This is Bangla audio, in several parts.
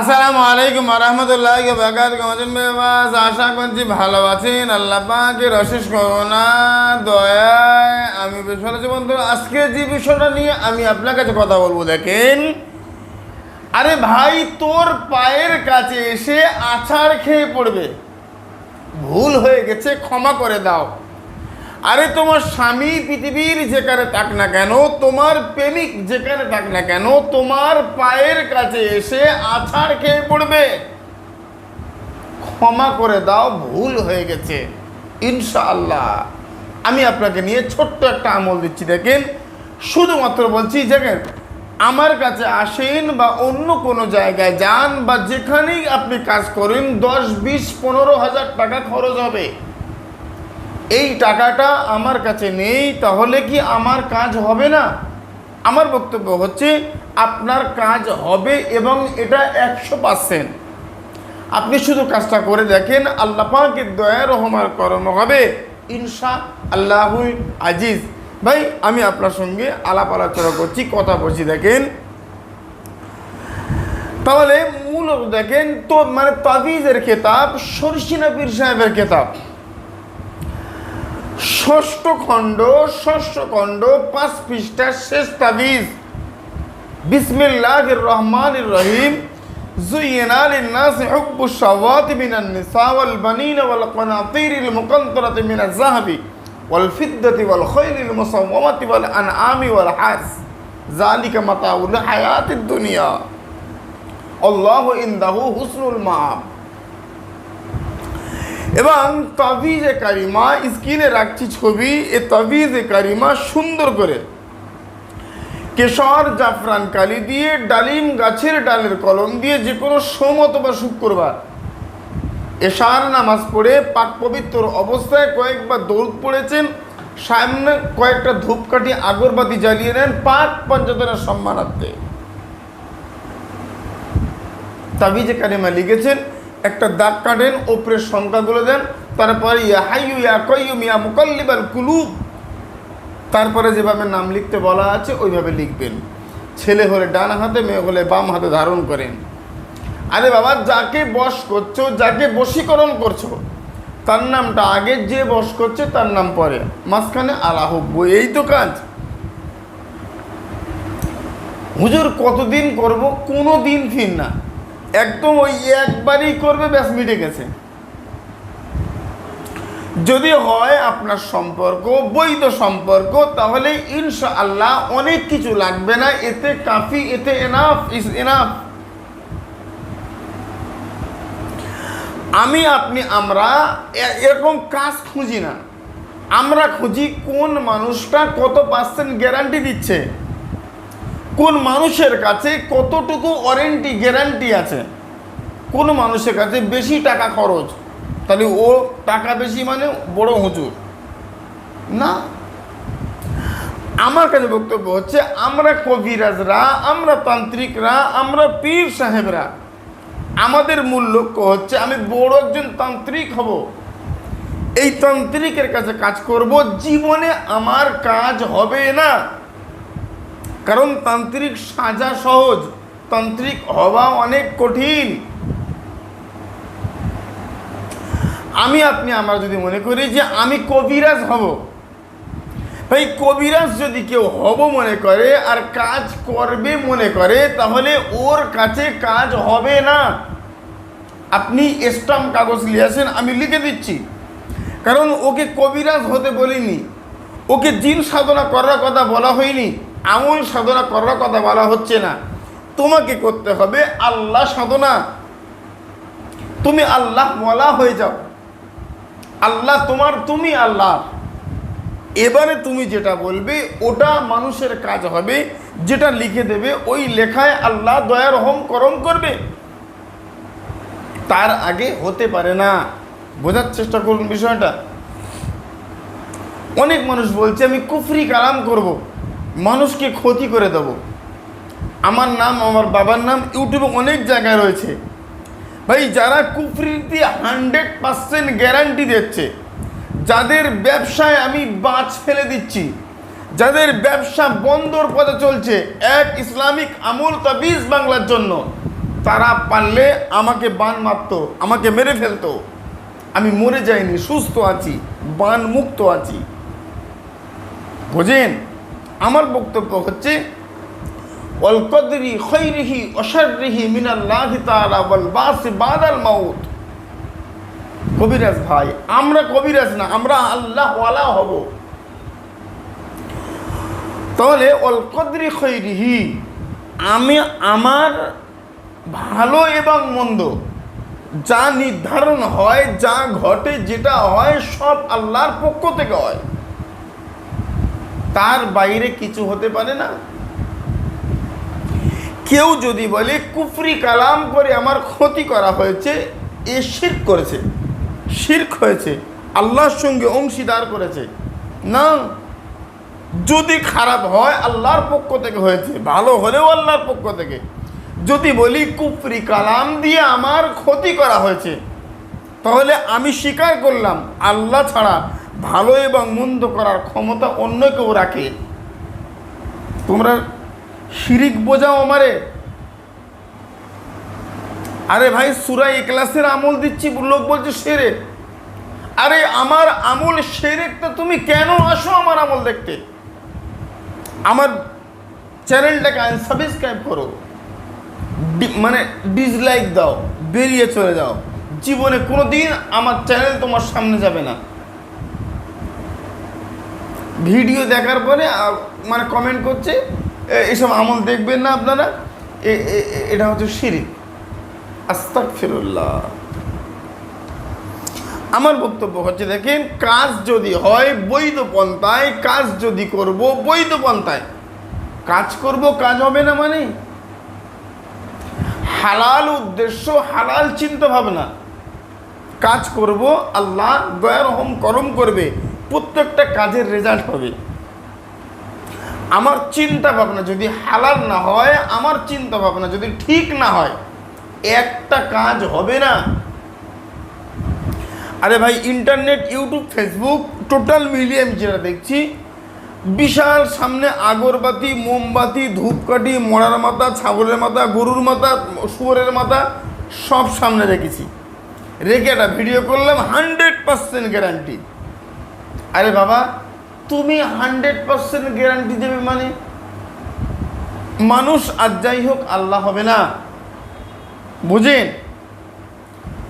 আসসালামু আলাইকুম রহমতুল্লাহ বাকাত কমজন বেবাস আশা করছি ভালো আছেন। আল্লাহ পাকের অশেষ করোনা দয়ায় আমি বিশ্বর বন্ধু। আজকে যে বিষয়টা নিয়ে আমি আপনার কাছে কথা বলব, দেখেন। আরে ভাই, তোর পায়ের কাছে এসে আছাড় খেয়ে পড়বে। ভুল হয়ে গেছে, ক্ষমা করে দাও। আরে তোমার স্বামী পৃথিবীর যেখানে থাক না কেন, তোমার প্রেমিক যেখানে থাক না কেন, তোমার পায়ের কাছে এসে আছাড় খেয়ে পড়বে। ক্ষমা করে দাও, ভুল হয়ে গেছে। ইনশাআল্লাহ। আমি আপনাকে নিয়ে ছোট্ট একটা আমল দিচ্ছি, দেখেন। শুধুমাত্র বলছি, দেখেন, আমার কাছে আসেন বা অন্য কোনো জায়গায় যান বা যেখানেই আপনি কাজ করেন, দশ, বিশ, পনেরো হাজার টাকা খরচ হবে। এই টাকাটা আমার কাছে নেই, তাহলে কি আমার কাজ হবে না? আমার বক্তব্য হচ্ছে, আপনার কাজ হবে এবং এটা একশো পার্সেন্ট আপনি শুধু কাজটা করে দেখেন, আল্লাহ পাকের দয়া রহমার কর্ম হবে। ইনশা আল্লাহুল আজিজ। ভাই, আমি আপনার সঙ্গে আলাপ আলোচনা করছি, কথা বলছি, দেখেন। তাহলে মূলত দেখেন তো মানে তাবিজের খেতাব সরসিনা পীর সাহেবের খেতাব? ষষ্ঠ খণ্ড ষষ্ঠ খণ্ড পাঁচ পৃষ্ঠার শেষ তাবিজ বিসমিল্লাহ রহমান রহিম زين للناس حب الشهوات من النساء والبنين والقناطير المقنطرة من الذهب والفضة والخيل المصومة والأنعام والحرث ذلك متاع الحياة الدنيا الله عنده حسن المآب এবং তাবিজে কারিমা স্ক্রিনে রাখছি ছবি, এ তাবিজে কারিমা সুন্দর করে। কেশর, জাফরান কালি দিয়ে, ডালিম গাছের ডালের কলম দিয়ে যে কোনো সোম অথবা শুক্রবার। এশার নামাজ পড়ে পাক পবিত্র অবস্থায় কয়েকবার দৌড় পড়েছেন, সামনে কয়েকটা ধূপকাঠি আগরবাতি জ্বালিয়ে নেন পাক পঞ্চতনের সম্মানার্থে। তাবিজে কারিমা লিখেছেন একটা দাগ কাটেন ওপরের সংখ্যাগুলো দেন, তারপরে ইয়া হাইয়ু, ইয়া কয়ুম ইয়া মুকাল্লিবাল কুলুব। তারপরে যেভাবে নাম লিখতে বলা আছে, ওইভাবে লিখবেন। ছেলে হলে ডান হাতে, মেয়ে হলে বাম হাতে ধারণ করেন। আরে বাবা, যাকে বশ করছ, যাকে বশীকরণ করছ, তার নামটা আগে যে বশ করছে, তার নাম পরে। মাঝখানে আলাহব্য এই তো কাজ। হুজুর, কতদিন করব? কোনো দিন ফির না একদম ওই একবারই করবে, ব্যাস মিটে গেছে। যদি হয় আপনার সম্পর্ক, বৈধ সম্পর্ক, তাহলে ইনশা আল্লাহ অনেক কিছু লাগবে না। এতে কাফি, এতে এনাফ, ইস, এনাফ। আমি, আপনি, আমরা এরকম কাজ খুঁজি না। আমরা খুঁজি কোন মানুষটা কত পার্সেন্ট গ্যারান্টি দিচ্ছে। কোন মানুষের কাছে কতটুকু ওয়ারেন্টি, গ্যারান্টি আছে? কোন মানুষের কাছে বেশি টাকা খরচ? তাহলে ও টাকা বেশি মানে বড় হুজুর। না। আমার কাছে বক্তব্য হচ্ছে, আমরা কবিরাজরা, আমরা তান্ত্রিকরা, আমরা পীর সাহেবরা, আমাদের মূল লক্ষ্য হচ্ছে আমি বড় একজন তান্ত্রিক হব। এই তান্ত্রিকের কাছে কাজ করব, জীবনে আমার কাজ হবে না। কারণ তান্ত্রিক সাজা সহজ, তান্ত্রিক হওয়া অনেক কঠিন। আমি আপনি আমরা যদি মনে করি যে আমি কবিরাজ হব, ভাই কবিরাজ যদি কেউ হব মনে করে আর কাজ করবে মনে করে, তাহলে ওর কাছে কাজ হবে না। আপনি স্টাম্প কাগজ নিয়ে আমি লিখে দিচ্ছি। কারণ ওকে কবিরাজ হতে বলিনি, ওকে জিন সাধনা করার কথা বলা হয়নি। আমল সাধনা করার কথা বলা হচ্ছে না। তোমাকে করতে হবে আল্লাহ সাধনা। তুমি আল্লাহ মলা হয়ে যাও। আল্লাহ তোমার, তুমি আল্লাহ। এবারে তুমি যেটা বলবে, ওটা মানুষের কাজ হবে। যেটা লিখে দেবে, ওই লেখায় আল্লাহ দয়ার হোম করম করবে। তার আগে হতে পারে না। বোঝার চেষ্টা করুন বিষয়টা। অনেক মানুষ বলছে, আমি কুফরি কালাম করব। মানুষকে ক্ষতি করে দেব। আমার নাম, আমার বাবার নাম ইউটিউবে অনেক জায়গায় রয়েছে। ভাই, যারা কুফরিতে হান্ড্রেড পার্সেন্ট গ্যারান্টি দিচ্ছে, যাদের ব্যবসায় আমি বাজ ফেলে দিচ্ছি, যাদের ব্যবসা বন্দর পথে চলছে, এক ইসলামিক আমূল তাবিজ বাংলার জন্য, তারা পারলে আমাকে বান মারতো, আমাকে মেরে ফেলতো। আমি মরে যাইনি, সুস্থ আছি বান মুক্ত আছি। বোঝেন? আমার বক্তব্য হচ্ছে অলকদরি খৈরিহি অশারিহি মিনাল্লাহি তাআলা ওয়াল বাসি বাদাল মাউত। কবিরাজ ভাই, আমরা কবিরাজ না, আমরা আল্লাহ ওয়ালা হব। তাহলে অলকদরি খৈরিহি, আমি আমার ভালো এবং মন্দ, যা নির্ধারণ হয়, যা ঘটে, যেটা হয়, সব আল্লাহর পক্ষ থেকে হয়। তার বাইরে কিছু হতে পারে না। কেউ যদি বলে, কুফরি কালাম করে আমার ক্ষতি করা হয়েছে, এ শির্ক করেছে, শির্ক হয়েছে, আল্লাহর সঙ্গে অংশীদার করেছে। না। যদি খারাপ হয়, আল্লাহর পক্ষ থেকে হয়েছে, ভালো হলেও আল্লাহর পক্ষ থেকে। যদি বলি, কুফরি কালাম দিয়ে আমার ক্ষতি করা হয়েছে, তাহলে আমি স্বীকার করলাম, আল্লাহ ছাড়া ভালো এবং মন্দ করার ক্ষমতা অন্য কেউ রাখে। তোমরা শিরিক বোঝাও আমারে। আরে ভাই সুরাই ক্লাসের আমল দিচ্ছি, লোক বলছে, সেরে। আরে আমার আমল সেরেক, তো তুমি কেন আসো আমার আমল দেখতে? আমার চ্যানেলটাকে আনসাবস্ক্রাইব করো। মানে ডিসলাইক দাও, বেরিয়ে চলে যাও। জীবনে কোনো দিন আমার চ্যানেল তোমার সামনে যাবে না। ভিডিও দেখার পরে মানে কমেন্ট করছে এসব আমল দেখবেন না আপনারা। এটা হচ্ছে শিরিক। আস্তাক ফিরুল্লাহ আমার বক্তব্য হচ্ছে, দেখেন, কাজ যদি হয়, বৈধ পন্থায় কাজ যদি করব, বৈধ পন্থায়। কাজ করব, কাজ হবে না মানে? হালাল উদ্দেশ্য, হালাল চিন্তা ভাবনা। কাজ করব, আল্লাহ দয়া রহম, করম করবে। প্রত্যেকটা কাজের রেজাল্ট হবে। আমার চিন্তা ভাবনা যদি হালাল না হয়, আমার চিন্তা ভাবনা যদি ঠিক না হয়, একটা কাজ হবে না। আরে ভাই ইন্টারনেট ইউটিউব ফেসবুক টোটাল মিলিয়ে আমি যেটা দেখছি, বিশাল সামনে আগরবাতি, মোমবাতি, ধূপকাঠি, মরার মাথা, ছাগলের মাথা, গরুর মাথা, শুয়োরের মাথা, সব সামনে রেখেছি। রেখে একটা ভিডিও করলাম হান্ড্রেড পার্সেন্ট গ্যারান্টি আরে বাবা, তুমি হান্ড্রেড পার্সেন্ট গ্যারান্টি দেবে মানে? মানুষ আর যাই হোক, আল্লাহ হবে না। বুঝেন?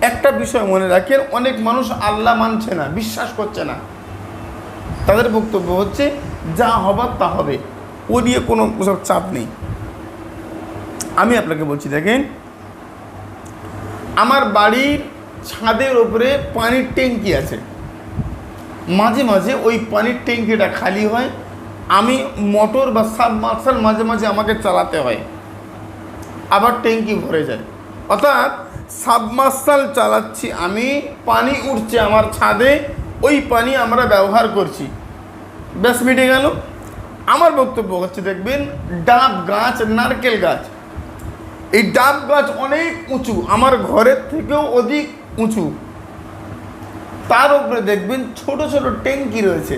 একটা বিষয় মনে রাখেন, অনেক মানুষ আল্লাহ মানছে না, বিশ্বাস করছে না। তাদের বক্তব্য হচ্ছে, যা হবার তা হবে। ও নিয়ে কোনো ওসব চাপ নেই। আমি আপনাকে বলছি, দেখেন, আমার বাড়ির ছাদের ওপরে পানির ট্যাঙ্কি আছে। মাঝে মাঝে ওই পানির ট্যাঙ্কিটা খালি হয়। আমি মোটর বা সাবমার্সাল মাঝে মাঝে আমাকে চালাতে হয়। আবার ট্যাঙ্কি ভরে যায়। অর্থাৎ সাবমার্সাল চালাচ্ছি আমি, পানি উঠছে আমার ছাদে, ওই পানি আমরা ব্যবহার করছি। ব্যাস, মিটে গেল। আমার বক্তব্য হচ্ছে, দেখবেন, ডাব গাছ, নারকেল গাছ। এই ডাব গাছ অনেক উঁচু, আমার ঘরের থেকেও অধিক উঁচু। তার উপরে দেখবেন ছোট ছোট ট্যাঙ্কি রয়েছে,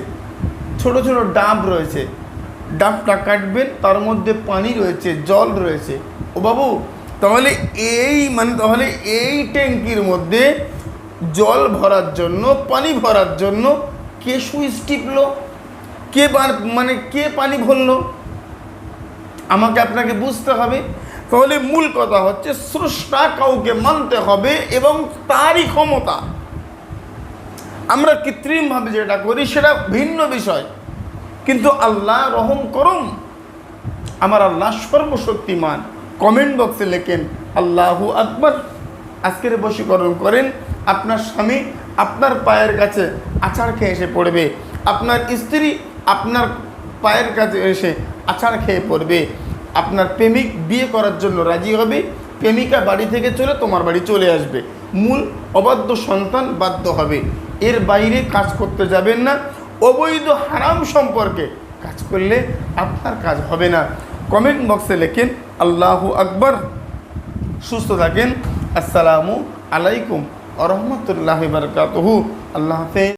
ছোট ছোট ডাব রয়েছে। ডাবটা কাটবেন, তার মধ্যে পানি রয়েছে, জল রয়েছে। ও বাবু, তাহলে এই মানে তাহলে এই ট্যাঙ্কির মধ্যে জল ভরার জন্য, পানি ভরার জন্য কে সুইচ টিপলো কে মানে কে পানি ভরলো? আমাকে আপনাকে বুঝতে হবে। তাহলে মূল কথা হচ্ছে স্রষ্টা কাউকে মানতে হবে এবং তারই ক্ষমতা। আমরা কৃত্রিমভাবে যেটা করি সেটা ভিন্ন বিষয়। কিন্তু আল্লাহ রহম করম আমার আল্লাহ সর্বশক্তিমান। কমেন্ট বক্সে লেখেন, আল্লাহু আকবর। আজকের বশীকরণ করেন, আপনার স্বামী আপনার পায়ের কাছে আচার খেয়ে এসে পড়বে। আপনার স্ত্রী আপনার পায়ের কাছে এসে আচার খেয়ে পড়বে। আপনার প্রেমিক বিয়ে করার জন্য রাজি হবে। প্রেমিকা বাড়ি থেকে চলে তোমার বাড়ি চলে আসবে। মূল অবাধ্য সন্তান বাধ্য হবে। এর বাইরে কাজ করতে যাবেন না। অবৈধ হারাম সম্পর্কে কাজ করলে আপনার কাজ হবে না। কমেন্ট বক্সে লেখেন, আল্লাহ আকবর। সুস্থ থাকেন। আসসালামু আলাইকুম আরহামতুল্লাহ রহমতুল্লাহ বারকাতহু। আল্লাহ হাফেজ।